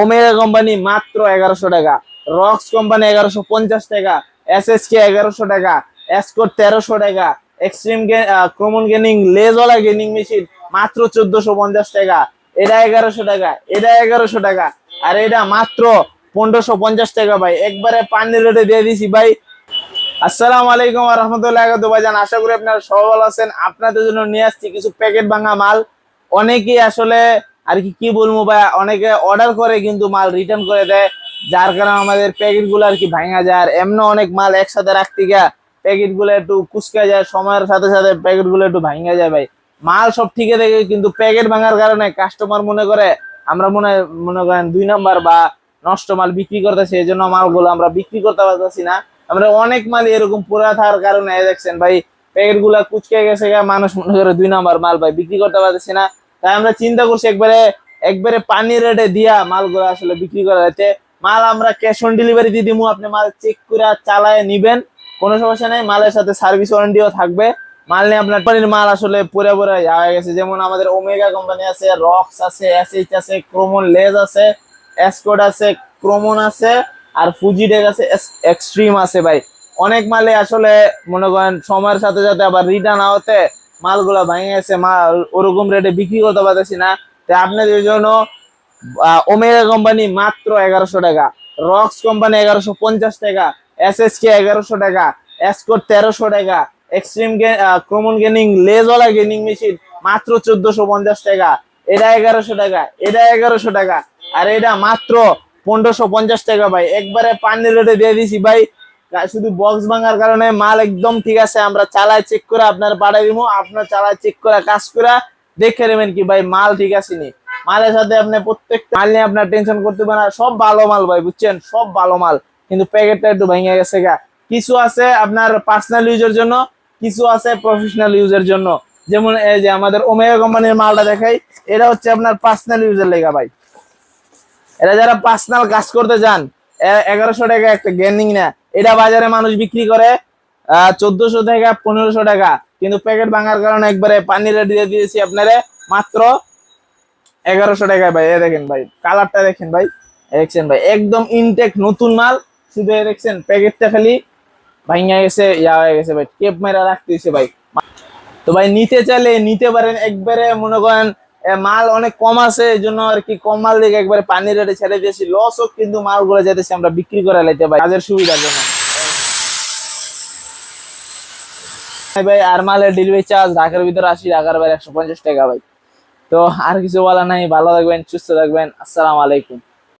Omega company মাত্র এগারোশো টাকা রক্স কোম্পানি এগারোশো পঞ্চাশ টাকা এস এস কে এগারোশো টাকা এসকোর তেরোশো টাকা এক্সট্রিম ক্রমন গেনিং লেজওয়ালা গেনিং মেশিন মাত্র চোদ্দশো পঞ্চাশ টাকা। এটা এগারোশো টাকা, এটা এগারোশো টাকা, আর এটা মাত্র পনেরোশো পঞ্চাশ টাকা ভাই। একবারে পানির রেটে দিয়ে দিছি ভাই। আসসালামু আলাইকুম রহমতুল্লাহ ভাইজান, আশা করি আপনারা সবাই ভালো আছেন। আপনাদের জন্য নিয়ে আসছি কিছু প্যাকেট ভাঙা মাল। অনেকেই আসলে আর কি কি বলব ভাই, অনেকে অর্ডার করে কিন্তু মাল রিটার্ন করে দেয়। যার কারণে আমাদের প্যাকেটগুলো আর কি ভাঙা যায়। আর এমনি অনেক মাল একসাথে রাখতে গিয়া প্যাকেটগুলো একটু কুচকা যায়, সময়ের সাথে সাথে প্যাকেটগুলো একটু ভাঙা যায় ভাই। মাল সব ঠিকই থাকে, কিন্তু প্যাকেট ভাঙার কারণে কাস্টমার মনে করে, আমরা মনে মনে করেন দুই নাম্বার বা নষ্ট মাল বিক্রি করতেছি, এই জন্য মালগুলো আমরা বিক্রি করতে পারতেছি না। আমরা অনেক মাল এরকম পুরা থাকার কারণে দেখছেন ভাই প্যাকেটগুলা কুচকে গেছে মানুষ মনে করে দুই নাম্বার মাল ভাই বিক্রি করতে পারতেছি না। তাই আমরা চিন্তা করছি একবারে একবারে পানি রেটে দিয়া মালগুলো আসলে বিক্রি করা যাচ্ছে মাল আমরা ক্যাশ অন ডেলিভারি দিয়ে দিবো আপনি মাল চেক করে চালায় নিবেন, কোনো সমস্যা নেই। মালের সাথে সার্ভিস ওয়ারেন্টিও থাকবে। মাল নিয়ে আপনার কোম্পানির মাল আসলে পরে পুরে হয়ে গেছে। যেমন আমাদের ওমেগা কোম্পানি আছে রক্স আছে এসএইচ আছে ক্রোমন লেজ আছে এসকোড আছে ক্রোমন আছে, আর ফুজিটেক আছে এক্সট্রিম আছে ভাই। অনেক মালে আসলে, মনে করেন, সময়ের সাথে সাথে আবার রিটার্ন হতে মালগুলা ভেঙে গেছে মাল ওরকম রেটে বিক্রি করতে পারতেছি না। তাই আপনাদের জন্য ওমেগা কোম্পানি মাত্র এগারোশো টাকা রক্স কোম্পানি এগারোশো পঞ্চাশ টাকা এস এস কে এগারোশো টাকা এসকোর তেরোশো টাকা এক্সট্রিম ক্রমন গেনিং লেজওয়ালা গেনিং মেশিন মাত্র চোদ্দশো পঞ্চাশ টাকা, এটা এগারোশো টাকা, এটা এগারোশো টাকা, আর এটা মাত্র পনেরোশো পঞ্চাশ টাকা ভাই। একবারে পানির রেটে দিয়ে দিছি ভাই শুধু বক্স ভাঙার কারণে মাল একদম ঠিক আছে, আমরা চালায় চেক করে আপনার পাঠাই দিব আপনার চালায় চেক করে, কাজ করে দেখে নেবেন কি ভাই মাল ঠিক আছে নি। মালের সাথে আপনি প্রত্যেকটা মাল নিয়ে আপনার টেনশন করতে পারেন সব ভালো মাল ভাই, বুঝছেন? সব ভালো মাল, কিন্তু প্যাকেটটা একটু ভেঙে গেছে গা। কিছু আছে আপনার পার্সোনাল ইউজের জন্য, কিছু আছে প্রফেশনাল ইউজের জন্য। যেমন এই যে আমাদের ওমেগা কোম্পানির মালটা দেখাই, এটা হচ্ছে আপনার পার্সোনাল ইউজের লেগা ভাই। এটা যারা পার্সোনাল কাজ করতে যান এগারোশো টাকা একটা গেনিং না এটা বাজারে মানুষ বিক্রি করে চোদ্দশো টাকা পনেরোশো টাকা। কিন্তু প্যাকেট ভাঙার কারণে একবারে পানি রেট দিয়ে দিয়েছি আপনারে মাত্র এগারোশো টাকায় ভাই। এ দেখেন ভাই, কালারটা দেখেন ভাই। দেখছেন ভাই, একদম ইনটেক নতুন মাল। শুধু দেখছেন প্যাকেটটা খালি ভাঙা গেছে, ইয়া হয়ে গেছে ভাই। টেপ মেরা রাখতেছে ভাই। তো ভাই, নিতে চাইলে নিতে পারেন। একবারে মনে করেন মাল অনেক কম আছে, এই জন্য আর কি কম মাল দিকে একবারে পানির রেটে ছেড়ে দিয়েছি। লস হোক, কিন্তু মালগুলো যেতেছি আমরা বিক্রি করে লাইতে পারি। কাজের সুবিধার জন্য হ্যাঁ ভাই, আর মালের ডেলিভারি চার্জ ঢাকার ভিতরে আসি, ঢাকার বাইরে একশো পঞ্চাশ টাকা ভাই। তো আর কিছু বলা নাই, ভালো থাকবেন, সুস্থ থাকবেন, আসসালামু আলাইকুম।